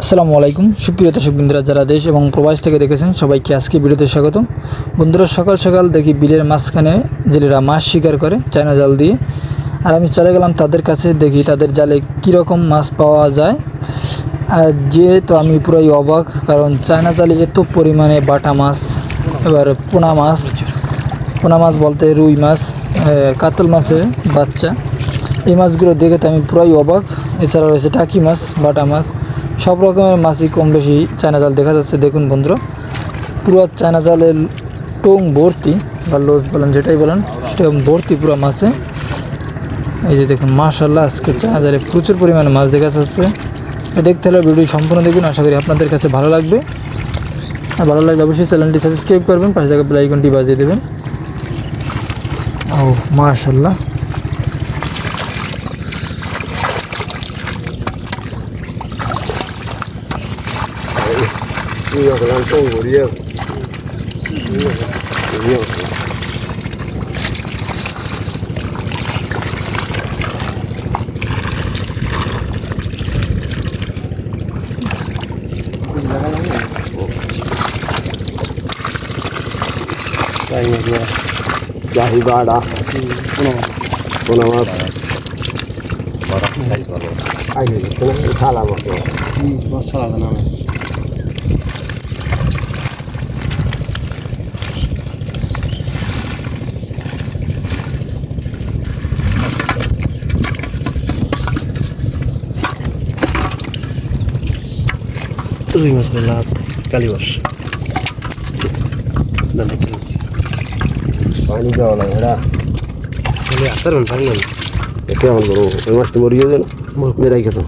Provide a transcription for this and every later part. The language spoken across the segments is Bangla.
আসসালামু আলাইকুম। সুপ্রিয় দর্শক বন্ধুরা যারা দেশ এবং প্রবাস থেকে দেখেছেন, সবাইকে আজকে ভিডিওতে স্বাগতম। বন্ধুরা, সকাল সকাল দেখি বিলের মাঝখানে জেলেরা মাছ শিকার করে চায়না জাল দিয়ে। আর আমি চলে গেলাম তাদের কাছে, দেখি তাদের জালে কীরকম মাছ পাওয়া যায়। আর যেহেতু আমি পুরাই অবাক, কারণ চায়না জালে এত পরিমাণে বাটা মাছ, এবার পোনা মাছ। পোনা মাছ বলতে রুই মাছ। কাতল মাছের বাচ্চা। এই মাছগুলো দেখে তো আমি পুরাই অবাক। এছাড়া রয়েছে টাকি মাছ, বাটা মাছ। সব রকমের মাছই কম বেশি চায়না জাল দেখা যাচ্ছে। দেখুন বন্ধুরা, পুরো চায়না জালের টোং ভর্তি, বা লোজ বলেন, যেটাই বলেন, সেটা ভর্তি পুরো মাছে। এই যে দেখুন মাশাল্লাহ আজকে চায়না জালে প্রচুর পরিমাণে মাছ দেখা যাচ্ছে। দেখতে হলে ভিডিও সম্পূর্ণ দেখুন। আশা করি আপনাদের কাছে ভালো লাগবে। আর ভালো লাগলে অবশ্যই চ্যানেলটি সাবস্ক্রাইব করবেন, পাশে থাকা বেল আইকনটি বাজিয়ে দেবেন। أو ما شاء الله Thank you. জাহি বাড়া পোনা মাছ ছালা মতো ছালা না রুই মাছ পেলাম কালিবাস দাদা পানি দেওয়া লাগে। এরা আসার পারলেন কেমন করব ওই মাছটা মরিয়ে দেন মেরাই খেত।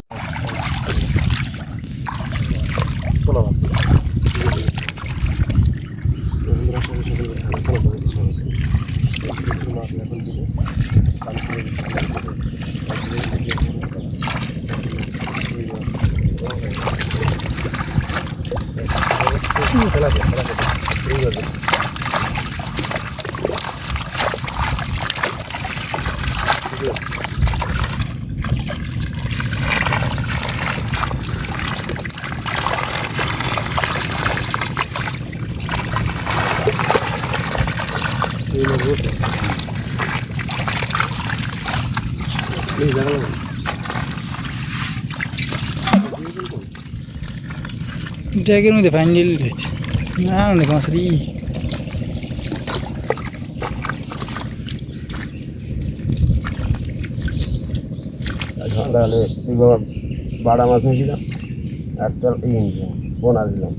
있고요. 이거 뭐죠? 이 사람은 ड्रैगन में दिखाएंगे नाम नहीं कौन सी সন্ধ্যাবেলে এইভাবে বাড়া মাছ নিয়েছিলাম একটা ই নিয়েছিলাম বোনা দিলাম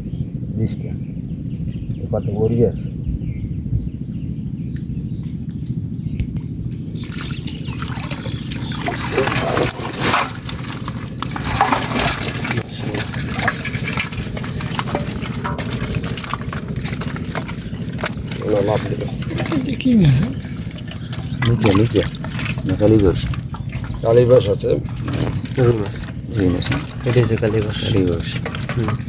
বিশটা। কত মরিয়ে আছে? দেখি না। নিচে নিচে নেকালি বস কালী বাস আছে। রুই মাছ। রুই মাছ। এটা হচ্ছে কালীবাস। কালীবাস। বস